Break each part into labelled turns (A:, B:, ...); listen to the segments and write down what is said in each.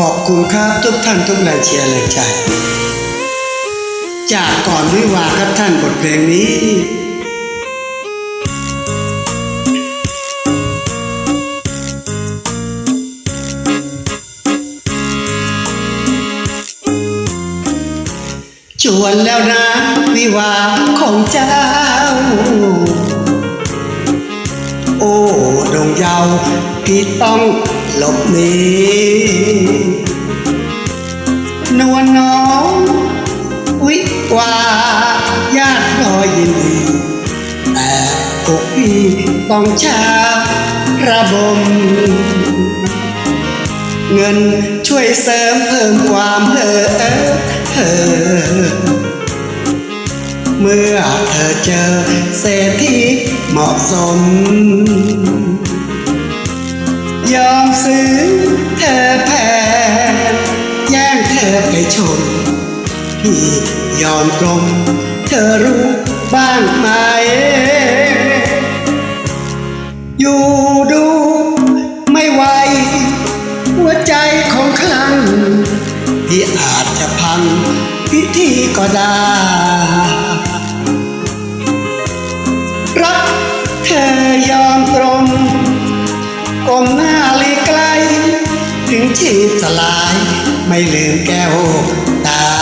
A: ขอบคุณครับทุกท่านทุกแรงเชียร์แรงใจ จากก่อนวิวาครับท่านบทเพลงนี้ชวนแล้วนะวิวาของเจ้า โอ้ดงเยาวพี่ต้องหลบหนี แต่อกพี่ต้องชาระบม เงินช่วยเสริมเพิ่มความเพ้อเธอ เมื่อเธอเจอเศรษฐีเหมาะสม ยอมซื้อเธอแพงแย่งเธอไปชมพี่ยอมกลม ธอรู้บ้างไหม อยู่ดูไม่ไหว หัวใจของคลังที่อาจจะพังพิธีก็ได้ รักเธอยอมตรงก้มหน้าลีไกล ถึงชีพสลายไม่ลืมแก้วตา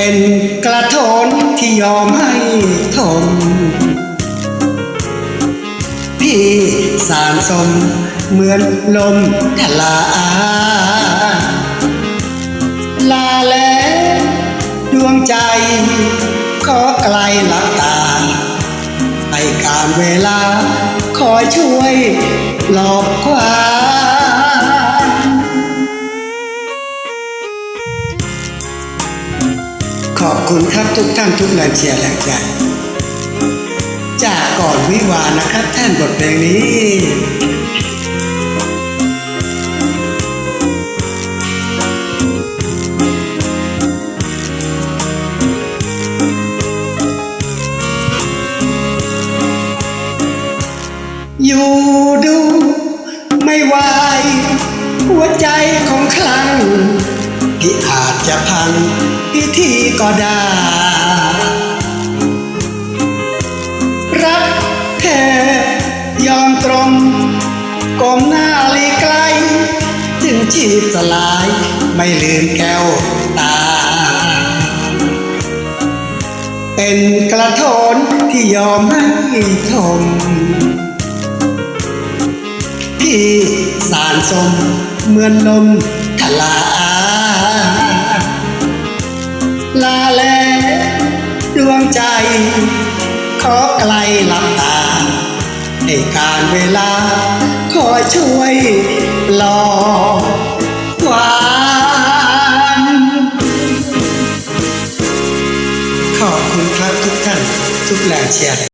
A: เป็นกระโถนที่ยอมให้ทมพี่สารสมเหมือนลมทลาลาแล้วดวงใจขอไกลหลับตาให้การเวลาคอยช่วยหลอกความ คุณครับทุกท่านทุกแรงเชียร์แรงใจจากก่อนวิวานะครับท่านบทเพลงนี้ อยู่ดูไม่ไหวหัวใจของคลัง ที่อาจจะพังพิธีก็ได้ รักแท้ยอมตรงก้มหน้าลีไกล ถึงชีพสลายไม่ลืมแก้วตา เป็นกระโถนที่ยอมให้ทมพี่สารสมเหมือนลมทลา ลาแลดวงใจ ขอไกลหลับตาให้การเวลา ขอช่วยรอควานขอบคุณครับทุกท่าน ทุกแรงเชียร์